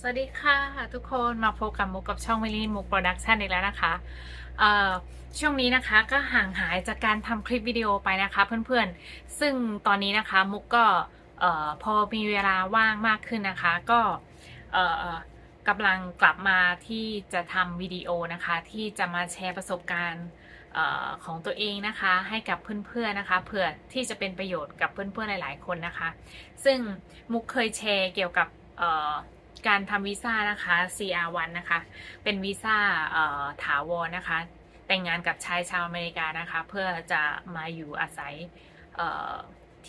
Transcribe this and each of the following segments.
สวัสดีค่ะทุกคนมาพบกับมุกกับช่องมิลลี่มุกโปรดักชันอีกแล้วนะคะช่วงนี้นะคะก็ห่างหายจากการทำคลิปวิดีโอไปนะคะเพื่อนๆ ซึ่งตอนนี้นะคะมุกก็พอมีเวลาว่างมากขึ้นนะคะ ก็กำลังกลับมาที่จะทำวิดีโอนะคะ ที่จะมาแชร์ประสบการณ์ของตัวเองนะคะให้กับเพื่อนๆนะคะเพื่อที่จะเป็นประโยชน์กับเพื่อนๆหลาย ๆ คนนะคะ ซึ่งมุกเคยแชร์เกี่ยวกับ การทำวีซ่านะคะ CR1 นะคะ เป็นวีซ่าถาวรนะคะ แต่งงานกับชายชาวอเมริกานะคะ เพื่อจะมาอยู่อาศัย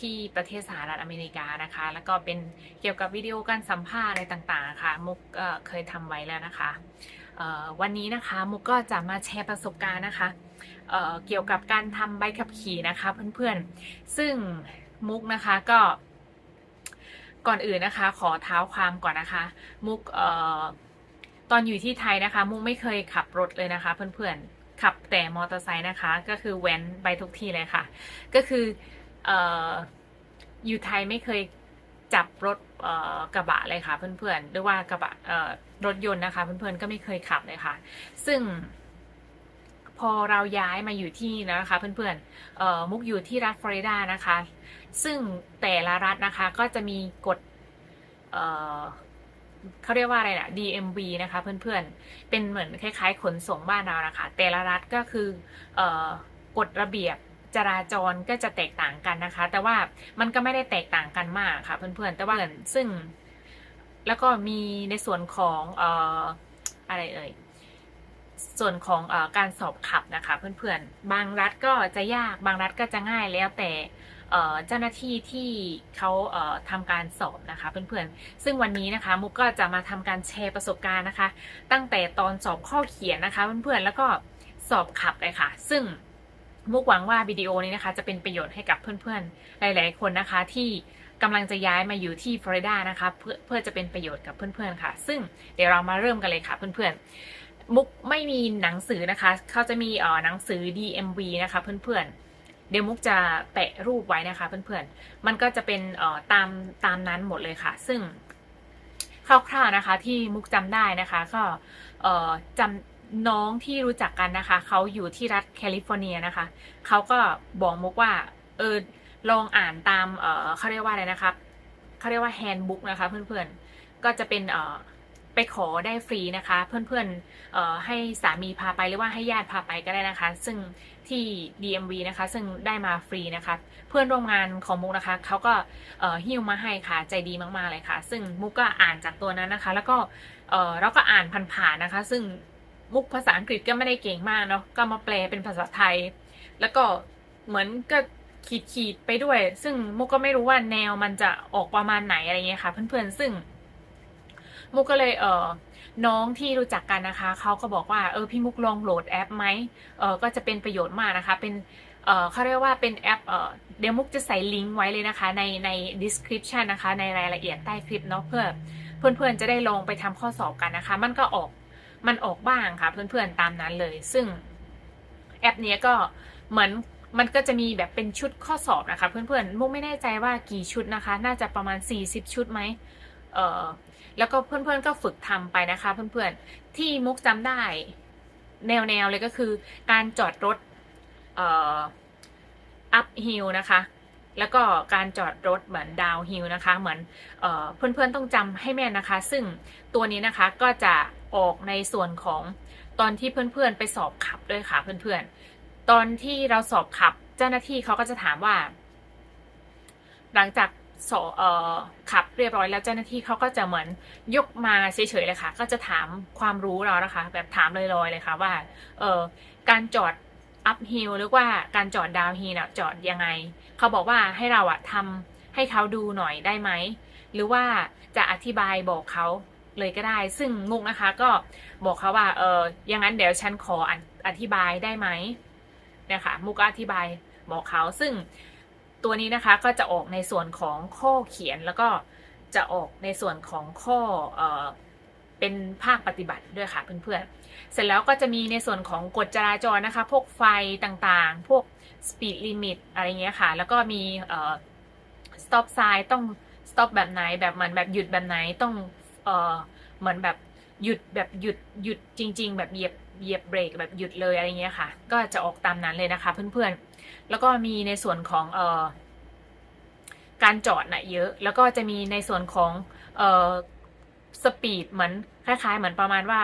ที่ประเทศสหรัฐอเมริกานะคะ แล้วก็เป็นเกี่ยวกับวิดีโอการสัมภาษณ์อะไรต่างๆค่ะมุกเเคยทำไว้แล้วนะคะ วันนี้นะคะมุกก็จะมาแชร์ประสบการณ์นะคะเเกี่ยวกับการทำใบขับขี่นะคะเพื่อนๆ ซึ่งมุกนะคะก็ ก่อนอื่นนะคะ ขอเท้าความก่อนนะคะ มุกเอ่อตอนอยู่ที่ไทยนะคะ มุกไม่เคยขับรถเลยนะคะ เพื่อนๆขับแต่มอเตอร์ไซค์นะคะ ก็คือแว้นไปทุกที่เลยค่ะ ก็คือเอ่ออยู่ไทยไม่เคยจับรถกระบะเลยค่ะเพื่อนๆหรือว่ากระบะรถยนต์นะคะ เพื่อนๆก็ไม่เคยขับเลยค่ะ ซึ่ง พอเราย้ายมาอยู่ที่นะคะเพื่อนๆมุกอยู่ที่รัฐฟลอริดานะคะ ซึ่งแต่ละรัฐนะคะก็จะมีกฎเเขาเรียกว่าอะไรนะ DMV นะคะเพื่อนๆ เป็นเหมือนคล้ายๆ ขนส่งบ้านเรานะคะ แต่ละรัฐก็คืออกฎระเบียบจราจรก็จะแตกต่างกันนะคะ แต่ว่ามันก็ไม่ได้แตกต่างกันมากค่ะเพื่อนๆ แต่ว่าซึ่งแล้วก็มีในส่วนของออะไรเอ่ย ส่วนของอการสอบขับนะคะ เพื่อนๆ บางรัฐก็จะยากบางรัฐก็จะง่ายแล้วแต่เจ้าหน้าที่ที่เขาเอ่อทำการสอบนะคะเพื่อนๆ ซึ่งวันนี้นะคะมุกก็จะมาทำการแชร์ประสบการณ์นะคะ ตั้งแต่ตอนสอบข้อเขียนนะคะเพื่อนๆ แล้วก็สอบขับเลยค่ะ ซึ่งมุกหวังว่าวิดีโอนี้นะคะจะเป็นประโยชน์ให้กับเพื่อนๆ หลายๆ คนนะคะที่กำลังจะย้ายมาอยู่ที่ฟลอริดานะคะเพื่อเพื่อจะเป็นประโยชน์กับเพื่อนๆ ค่ะ ซึ่งเดี๋ยวเรามาเริ่มกันเลยค่ะเพื่อนๆ มุกไม่มีหนังสือนะคะเขาจะมีอ่อหนังสือ DMV นะคะเพื่อนๆ เดี๋ยวมุกจะแปะรูปไว้นะคะ เพื่อนๆ มันก็จะเป็นอ่อตามตามนั้นหมดเลยค่ะ ซึ่งคร่าวๆนะคะ ที่มุกจำได้นะคะก็เอ่อจำน้องที่รู้จักกันนะคะเขาอยู่ที่รัฐแคลิฟอร์เนียนะคะเขาก็บอกมุกว่าเออลองอ่านตามเออเขาเรียกว่าอะไรนะครับเขาเรียกว่าแฮนด์บุ๊กนะคะ เพื่อนๆก็จะเป็นเอ่อ ไปขอได้ฟรีนะคะ เพื่อนๆเอ่อให้สามีพาไปหรือว่าให้ญาติพาไปก็ได้นะคะ ซึ่งที่ DMV นะคะ ซึ่งได้มาฟรีนะคะ เพื่อนร่วมงานของมุกนะคะเขาก็เอ่อหิ้วมาให้ค่ะใจดีมากๆเลยค่ะ ซึ่งมุกก็อ่านจากตัวนั้นนะคะ แล้วก็เอ่อเราก็อ่านผ่านๆนะคะ ซึ่งมุกภาษาอังกฤษก็ไม่ได้เก่งมากเนาะก็มาแปลเป็นภาษาไทย แล้วก็เหมือนก็ขีดขีดๆไปด้วย ซึ่งมุกก็ไม่รู้ว่าแนวมันจะออกประมาณไหนอะไรเงี้ยค่ะ เพื่อนๆ ซึ่ง มุกก็เลยเออน้องที่รู้จักกันนะคะเขาก็บอกว่าเออพี่มุกลองโหลดแอปไหมเออก็จะเป็นประโยชน์มากนะคะ เป็นเออเขาเรียกว่าเป็นแอปเออเดี๋ยวมุกจะใส่ลิงก์ไว้เลยนะคะในใน description นะคะในรายละเอียดใต้คลิปเนาะเพื่อเพื่อนๆจะได้ลองไปทำข้อสอบกันนะคะ มันก็ออกมันออกบ้างค่ะ เพื่อนๆตามนั้นเลย ซึ่งแอปนี้ก็เหมือนมันก็จะมีแบบเป็นชุดข้อสอบนะคะ เพื่อนๆมุกไม่แน่ใจว่ากี่ชุดนะคะ น่าจะประมาณ 40 ชุดไหม เออแล้วก็เพื่อนๆก็ฝึกทำไปนะคะ เพื่อนๆที่มุกจำได้ แนวๆเลยก็คือ การจอดรถเอ่อ up hill นะคะ แล้วก็การจอดรถเหมือน down hill นะคะ เหมือนเออเพื่อนๆต้องจำให้แม่นนะคะ ซึ่งตัวนี้นะคะก็จะออกในส่วนของตอนที่เพื่อนๆไปสอบขับด้วยค่ะ เพื่อนๆ ตอนที่เราสอบขับเจ้าหน้าที่เขาก็จะถามว่า หลังจาก ขับเรียบร้อยแล้วเจ้าหน้าที่เขาก็จะเหมือนยกมาเฉยๆเลยค่ะ ก็จะถามความรู้เรานะคะ แบบถามลอยๆเลยค่ะว่าเออการจอด up hill หรือว่าการจอด down hill น่ะจอดยังไง เขาบอกว่าให้เราอะทำให้เขาดูหน่อยได้ไหม หรือว่าจะอธิบายบอกเขาเลยก็ได้ ซึ่งมุกนะคะก็บอกเขาว่าเอออย่างนั้นเดี๋ยวฉันขอออธิบายได้ไหมเนี่ยค่ะมุกก็อธิบายบอกเขาซึ่ง ตัวนี้นะคะก็จะออกในส่วนของข้อเขียนแล้วก็จะออกในส่วนของข้อเอเป็นภาคปฏิบัติด้วยค่ะเพื่อนๆ เสร็จแล้วก็จะมีในส่วนของกฎจราจรนะคะ พวกไฟต่างๆ พวก speed limit อะไรเงี้ยค่ะ แล้วก็มี stop sign ต้อง stop แบบไหน แบบเหมือนแบบหยุดแบบไหน ต้องเเหมือนแบบ หยุดแบบหยุดหยุดจริง ๆ แบบเหยียบเหยียบเบรกแบบหยุดเลยอะไรเงี้ยค่ะ ก็จะออกตามนั้นเลยนะคะเพื่อนๆ แล้วก็มีในส่วนของเอ่อการจอดน่ะเยอะ แล้วก็จะมีในส่วนของเอ่อสปีดเหมือนคล้าย ๆ เหมือนประมาณว่า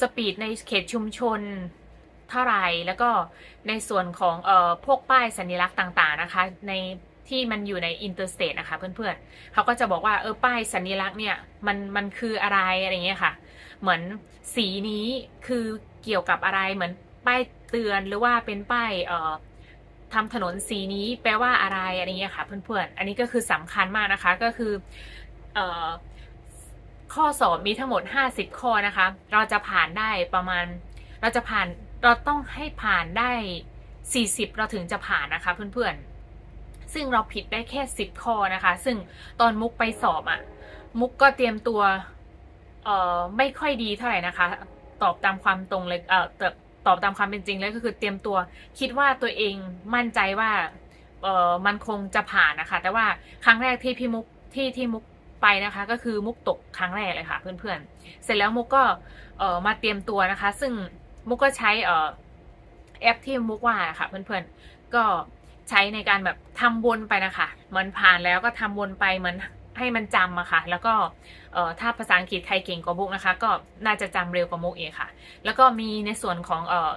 สปีดในเขตชุมชนเท่าไรแล้วก็ในส่วนของเอ่อพวกป้ายสัญลักษณ์ต่าง ๆนะคะ ใน ที่มันอยู่ในอินเตอร์สเตทนะคะเพื่อนๆเขาก็จะบอกว่าเออป้ายสัญลักษณ์เนี่ยมันมันคืออะไรอะไรเงี้ยค่ะ เหมือนสีนี้คือเกี่ยวกับอะไรเหมือนป้ายเตือนหรือว่าเป็นป้ายเอ่อทำถนนสีนี้แปลว่าอะไรอะไรเงี้ยค่ะเพื่อนๆ อันนี้ก็คือสำคัญมากนะคะก็คือเอ่อข้อสอบมีทั้งหมด 50 ข้อนะคะ เราจะผ่านได้ประมาณ เราจะผ่าน เราต้องให้ผ่านได้ 40 เราถึงจะผ่านนะคะเพื่อนๆ ซึ่งเราผิดได้แค่10ข้อนะคะ ซึ่งตอนมุกไปสอบอะ่ะ มุกก็เตรียมตัวเอ่อไม่ค่อยดีเท่าไหร่นะคะ ตอบตามความตรงเลยเอ่อตอบตอบตามความเป็นจริงเลยก็คือเตรียมตัว คิดว่าตัวเองมั่นใจว่าเอ่อมันคงจะผ่านนะคะ แต่ว่าครั้งแรกที่พี่มุกที่ที่มุกไปนะคะก็คือมุกตกครั้งแรกเลยค่ะ เพื่อนๆ เสร็จแล้วมุกก็เอ่อมาเตรียมตัวนะคะ ซึ่งมุกก็ใช้เอ่อแอปที่มุกว่าค่ะเพื่อนๆ ก็ ใช้ในการแบบทำวนไปนะคะเหมือนผ่านแล้วก็ทำวนไปเหมือนให้มันจำอะค่ะ แล้วก็ถ้าภาษาอังกฤษใครเก่งกว่ามุกนะคะ ก็น่าจะจำเร็วกว่ามุกเองค่ะ แล้วก็มีในส่วนของเออ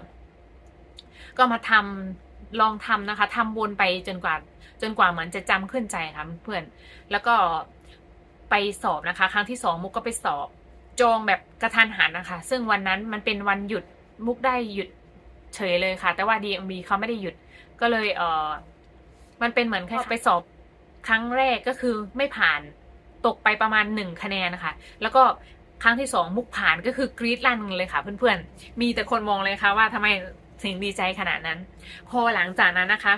ก็มาทำลองทำนะคะทำวนไปจนกว่า จนกว่าเหมือนจะจำขึ้นใจค่ะเพื่อน แล้วก็ไปสอบนะคะ ครั้งที่สองมุกก็ไปสอบจองแบบกระทันหันนะคะ ซึ่งวันนั้นมันเป็นวันหยุดมุกได้หยุดเฉยเลยค่ะ แต่ว่า DMV เขาไม่ได้หยุด ก็เลยเออมันเป็นเหมือนแค่ไปสอบครั้งแรกก็คือไม่ผ่านตกไปประมาณหนึ่งคะแนนนะคะ แล้วก็ครั้งที่สองมุกผ่านก็คือกรี๊ดลั่นเลยค่ะ เพื่อนๆ มีแต่คนมองเลยค่ะว่าทำไมถึงดีใจขนาดนั้น พอหลังจากนั้นนะคะ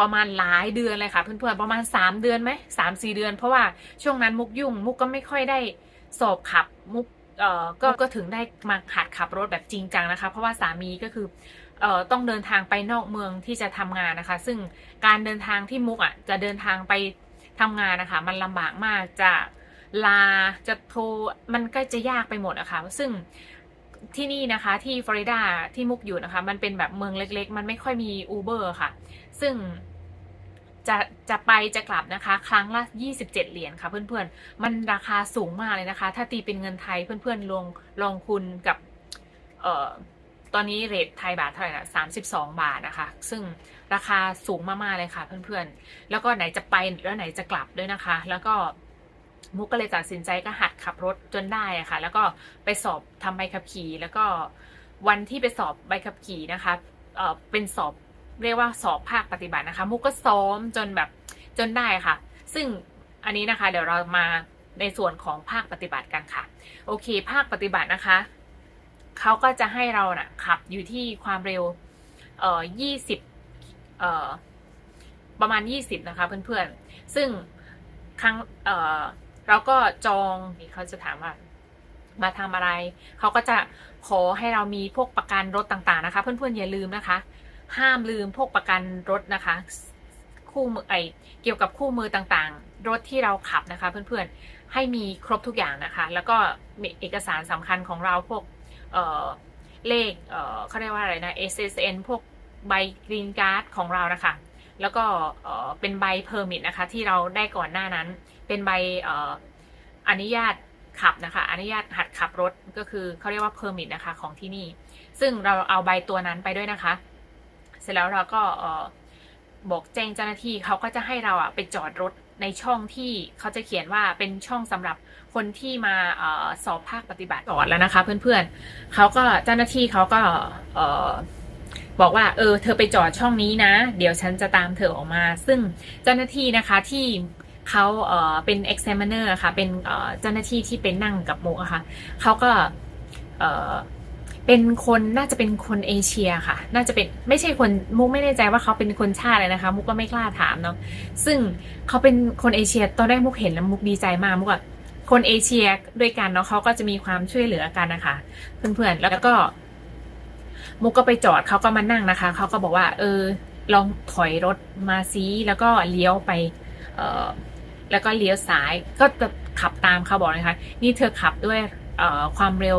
ประมาณหลายเดือนเลยค่ะ เพื่อนๆประมาณสามเดือนไหมสามสี่เดือน เพราะว่าช่วงนั้นมุกยุ่ง มุกก็ไม่ค่อยได้สอบขับมุก เอ่อก็ก็ถึงได้มาหัดขับรถแบบจริงจังนะคะ เพราะว่าสามีก็คือเอ่อต้องเดินทางไปนอกเมืองที่จะทำงานนะคะ ซึ่งการเดินทางที่มุกอะจะเดินทางไปทำงานนะคะ มันลำบากมากจะลาจะโทรมันก็จะยากไปหมดนะคะ ซึ่งที่นี่นะคะที่ฟลอริดาที่มุกอยู่นะคะ มันเป็นแบบเมืองเล็ก ๆ มันไม่ค่อยมีอูเบอร์ค่ะ ซึ่ง จะจะไปจะกลับนะคะ ครั้งละ 27 เหรียญค่ะเพื่อนๆ มันราคาสูงมากเลยนะคะ ถ้าตีเป็นเงินไทยเพื่อนๆลงลองคุณกับเอ่อตอนนี้เรทไทยบาทเท่าไหร่นะ32บาทนะคะ ซึ่งราคาสูงมากๆเลยค่ะเพื่อนๆ แล้วก็ไหนจะไปแล้วไหนจะกลับด้วยนะคะ แล้วก็มุกก็เลยตัดสินใจก็หัดขับรถจนได้อะค่ะ แล้วก็ไปสอบทำใบขับขี่ แล้วก็วันที่ไปสอบใบขับขี่นะคะเออเป็นสอบ เรียกว่าสอบภาคปฏิบัตินะคะ มุกก็ซ้อมจนแบบจนได้ค่ะ ซึ่งอันนี้นะคะ เดี๋ยวเรามาในส่วนของภาคปฏิบัติกันค่ะ โอเค ภาคปฏิบัตินะคะเขาก็จะให้เรานะ่ะขับอยู่ที่ความเร็วเอ่อยี่สิบเอ่อประมาณยี่สิบนะคะเพื่อนๆ ซึ่งครั้งเอ่อเราก็จองนี่เขาจะถามว่ามาทำอะไร เขาก็จะขอให้เรามีพวกประกันรถต่างๆนะคะ เพื่อนๆอย่าลืมนะคะ ห้ามลืมพวกประกันรถนะคะ คู่มือไอเกี่ยวกับคู่มือต่างๆ รถที่เราขับนะคะ เพื่อนๆให้มีครบทุกอย่างนะคะ แล้วก็เอกสารสำคัญของเราพวกเเลขเเขาเรียกว่าอะไรนะ SSN พวกใบกรีนการ์ดของเรานะคะ แล้วก็เป็นใบเพอร์มิทนะคะ ที่เราได้ก่อนหน้านั้น เป็นใบอนุญาตขับนะคะ อนุญาตหัดขับรถก็คือเขาเรียกว่าเพอร์มิทนะคะของที่นี่ ซึ่งเราเอาใบตัวนั้นไปด้วยนะคะ สร็จแล้วเราก็บอกแจ้งเจ้าหน้าที่เขาก็จะให้เราอะไปจอดรถในช่องที่เขาจะเขียนว่าเป็นช่องสำหรับคนที่มาอสอบภาคปฏิบัติก่อนแล้วนะคะ เพื่อนๆเขาก็เจ้าหน้าที่เขาก็บอกว่าเออเธอไปจอดช่องนี้นะ เดี๋ยวฉันจะตามเธอออกมา ซึ่งเจ้าหน้าที่นะคะที่เขาเเป็น examiner ค่ะเป็นเจ้าหน้าที่ที่เป็นนั่งกับโมะค่ะเขาก็ เป็นคนน่าจะเป็นคนเอเชียค่ะ น่าจะเป็นไม่ใช่คนมุกไม่แน่ใจว่าเขาเป็นคนชาติอะไรนะคะ มุกก็ไม่กล้าถามเนาะซึ่งเขาเป็นคนเอเชียตอนแรกมุกเห็นแล้วมุกดีใจมากมุกอะคนเอเชียด้วยกันเนาะเขาก็จะมีความช่วยเหลือกันนะคะ เพื่อนๆแล้วก็ มุกก็ไปจอดเขาก็มานั่งนะคะเขาก็บอกว่า เออ ลองถอยรถมาซีแล้วก็เลี้ยวไป เออแล้วก็เลี้ยวซ้ายก็จะขับตามเขาบอกเลยค่ะนี่เธอขับด้วยเออความเร็ว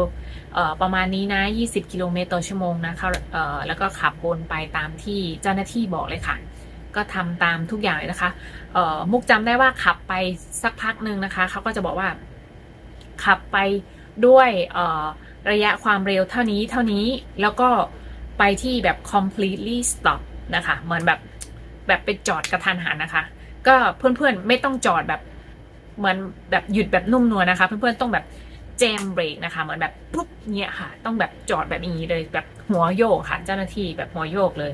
ประมาณนี้นะ 20 กิโลเมตรต่อชั่วโมงนะคะเอ่อแล้วก็ขับวนไปตามที่เจ้าหน้าที่บอกเลยค่ะ ก็ทำตามทุกอย่างเลยนะคะมุกจำได้ว่าขับไปสักพักหนึ่งนะคะเขาก็จะบอกว่า ขับไปด้วยระยะความเร็วเท่านี้เท่านี้แล้วก็ไปที่แบบ completely stop นะคะ เหมือนแบบแบบไปจอดกระทันหันนะคะ ก็เพื่อนๆไม่ต้องจอดแบบเหมือนแบบหยุดแบบนุ่มนวลนะคะ เพื่อนๆต้องแบบ แจมเบรกนะคะ เหมือนแบบปุ๊บเนี่ยค่ะ ต้องแบบจอดแบบนี้เลยแบบหัวโยกค่ะ เจ้าหน้าที่แบบหัวโยกเลย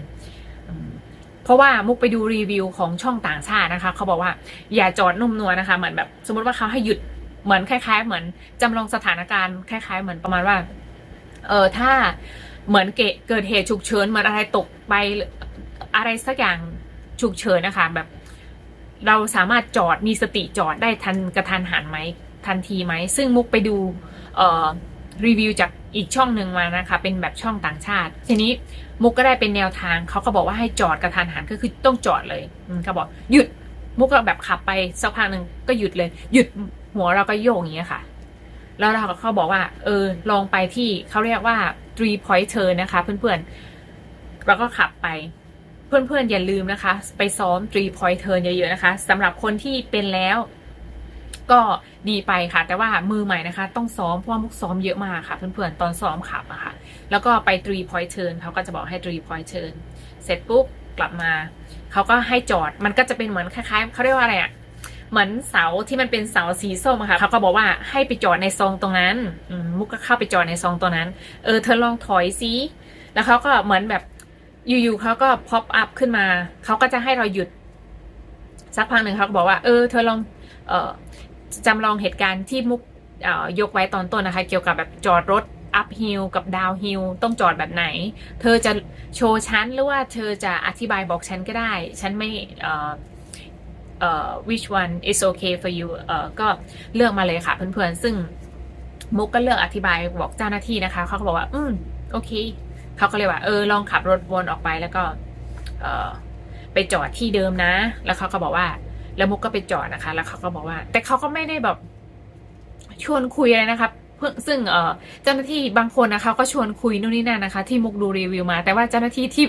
เพราะว่ามุกไปดูรีวิวของช่องต่างชาตินะคะ เขาบอกว่าอย่าจอดนุ่มนวลนะคะ เหมือนแบบ สมมติว่าเขาให้หยุดเหมือนคล้าย ๆ เหมือนจำลองสถานการณ์คล้าย ๆ เหมือนประมาณว่า เออถ้าเหมือนเกิดเกิดเหตุฉุกเฉินเหมือนอะไรตกไปอะไรสักอย่างฉุกเฉินนะคะ แบบ เราสามารถจอดมีสติจอดได้ทันกระทันหันไหม ทันทีไหม ซึ่งมุกไปดูรีวิวจากอีกช่องหนึ่งมานะคะ เป็นแบบช่องต่างชาติ ทีนี้มุกก็ได้เป็นแนวทางเขาก็บอกว่าให้จอดกระทันหันก็คือต้องจอดเลยเขาบอกหยุดมุกก็แบบขับไปสักพักหนึ่งก็หยุดเลย หยุดหัวเราก็โยกอย่างเงี้ยค่ะ แล้วเราก็เขาบอกว่า เออลองไปที่เขาเรียกว่า three point turn นะคะ เพื่อนๆเราก็ขับไป เพื่อนๆอย่าลืมนะคะ ไปซ้อม three point turn เยอะๆนะคะสำหรับคนที่เป็นแล้ว ก็ดีไปค่ะ แต่ว่ามือใหม่นะคะ ต้องซ้อมเพราะว่ามุกซ้อมเยอะมากค่ะ เพื่อนๆตอนซ้อมขับอะค่ะ แล้วก็ไป three point turn เขาก็จะบอกให้ three point turn เสร็จปุ๊บกลับมาเขาก็ให้จอดมันก็จะเป็นเหมือนคล้ายๆเขาเรียกว่าอะไรอะเหมือนเสาที่มันเป็นเสาสีส้มอะค่ะเขาก็บอกว่าให้ไปจอดในซองตรงนั้นมุกก็เข้าไปจอดในซองตรงนั้น เออเธอลองถอยซิแล้วเขาก็เหมือนแบบอยู่ๆเขาก็พอปอัพขึ้นมาเขาก็จะให้เราหยุดสักพักหนึ่งเขาก็บอกว่า เออ เธอลอง เออ จำลองเหตุการณ์ที่มุกยกไว้ตอนต้นนะคะ เกี่ยวกับแบบจอดรถอัพฮิลกับดาวฮิลต้องจอดแบบไหน เธอจะโชว์ฉันหรือว่าเธอจะอธิบายบอกฉันก็ได้ ฉันไม่เอ่อเอ่อ which one is okay for you เอ่อก็เลือกมาเลยค่ะเพื่อนๆ ซึ่งมุกก็เลือกอธิบายบอกเจ้าหน้าที่นะคะ เขาก็บอกว่า อืม โอเค เขาก็เลยว่า เออ ลองขับรถวนออกไปแล้วก็ เอ่อ ไปจอดที่เดิมนะ แล้วเขาก็บอกว่า แล้วมุกก็ไปจอดนะคะ แล้วเขาก็บอกว่า แต่เขาก็ไม่ได้แบบชวนคุยอะไรนะคะเพื่อซึ่งเจ้าหน้าที่บางคนนะคะก็ชวนคุยนู่นนี่นั่นนะคะ ที่มุกดูรีวิวมา แต่ว่าเจ้าหน้าที่ที่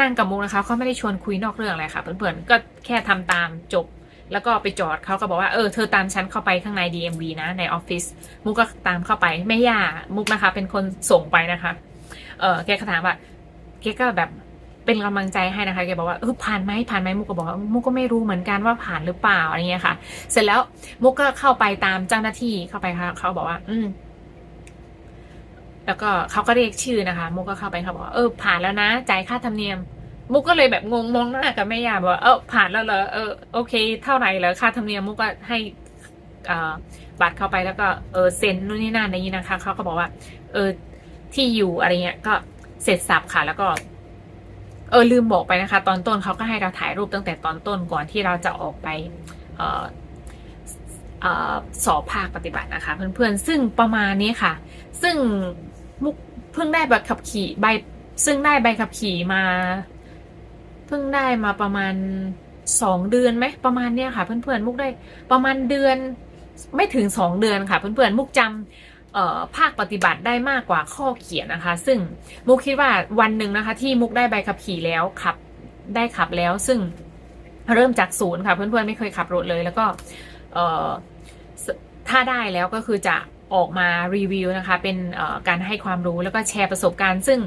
นั่งกับมุกนะคะเขาไม่ได้ชวนคุยนอกเรื่องอะไรค่ะ เพื่อนๆก็แค่ทำตามจบ แล้วก็ไปจอดเขาก็บอกว่าเออเธอตามฉันเข้าไปข้างใน DMV นะในออฟฟิศมุกก็ตามเข้าไปไม่ย่ามุกนะคะ เป็นคนส่งไปนะคะเออแกก็ถามว่าแกก็แบบ เป็นกำลังใจให้นะคะแกบอกว่าเออผ่านไหมผ่านไหมมุกก็บอกว่ามุกก็ไม่รู้เหมือนกันว่าผ่านหรือเปล่าอะไรเงี้ยค่ะ เสร็จแล้วมุกก็เข้าไปตามเจ้าหน้าที่เข้าไปค่ะเขาบอกว่า อืมแล้วก็เขาก็เรียกชื่อนะคะ มุกก็เข้าไปเขาบอกว่าเออผ่านแล้วนะจ่ายค่าธรรมเนียม มุกก็เลยแบบงงมองหน้ากับแม่ยาบอกว่าเออผ่านแล้วเหรอเออโอเค เท่าไหร่เหรอค่าธรรมเนียมมุกก็ให้บัตรเข้าไปแล้วก็เออเซ็นนู่นนี่นั่นอะไรอย่างนี้นะคะเขาก็บอกว่า เออที่อยู่อะไรเงี้ยก็เสร็จสับค่ะ แล้วก็ เออลืมบอกไปนะคะ ตอนต้นเขาก็ให้เราถ่ายรูปตั้งแต่ตอนต้นก่อนที่เราจะออกไปอออสอบภาคปฏิบัตินะคะเพื่อนๆซึ่งประมาณนี้ค่ะ ซึ่งมุกเพิ่งได้ใบขับขี่ใบซึ่งได้ใบขับขี่มา เพิ่งได้มาประมาณสองเดือนไหมประมาณเนี้ยค่ะ เพื่อนๆมุกได้ประมาณเดือนไม่ถึงสองเดือนค่ะ เพื่อนๆมุกจำเอ่อ ภาคปฏิบัติได้มากกว่าข้อเขียนนะคะ ซึ่งมุกคิดว่าวันหนึ่งนะคะ ที่มุกได้ใบขับขี่แล้วขับได้ขับแล้ว ซึ่งเริ่มจากศูนย์ค่ะเพื่อนๆไม่เคยขับรถเลย แล้วก็ถ้าได้แล้วก็คือจะออกมารีวิวนะคะ เป็นการให้ความรู้แล้วก็แชร์ประสบการณ์ ซึ่ง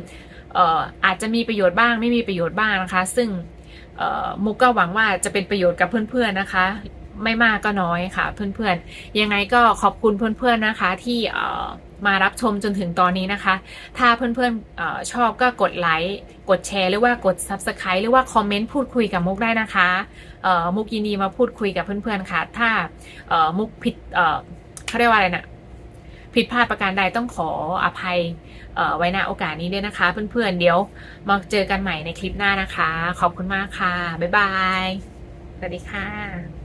อออาจจะมีประโยชน์บ้างไม่มีประโยชน์บ้างนะคะ ซึ่งมุกก็หวังว่าจะเป็นประโยชน์กับเพื่อนๆนะคะ ไม่มากก็น้อยค่ะ เพื่อนๆ ยังไงก็ขอบคุณเพื่อนๆนะคะ ที่เมารับชมจนถึงตอนนี้นะคะ ถ้าเพื่อนๆออชอบก็กดไลค์กดแชร์หรือว่ากด Subscribe หรือว่าคอมเมนต์พูดคุยกับมุกได้นะคะมุกยินดีมาพูดคุยกับเพื่อนๆค่ะ ถ้ามุกผิดเขาเรียกว่าอะไรนะผิดพลาดประการใดต้องขออภัยไว้ณโอกาสนี้ด้วยนะคะ เพื่อนๆ เดี๋ยวมาเจอกันใหม่ในคลิปหน้านะคะ ขอบคุณมากค่ะ บ๊ายบาย สวัสดีค่ะ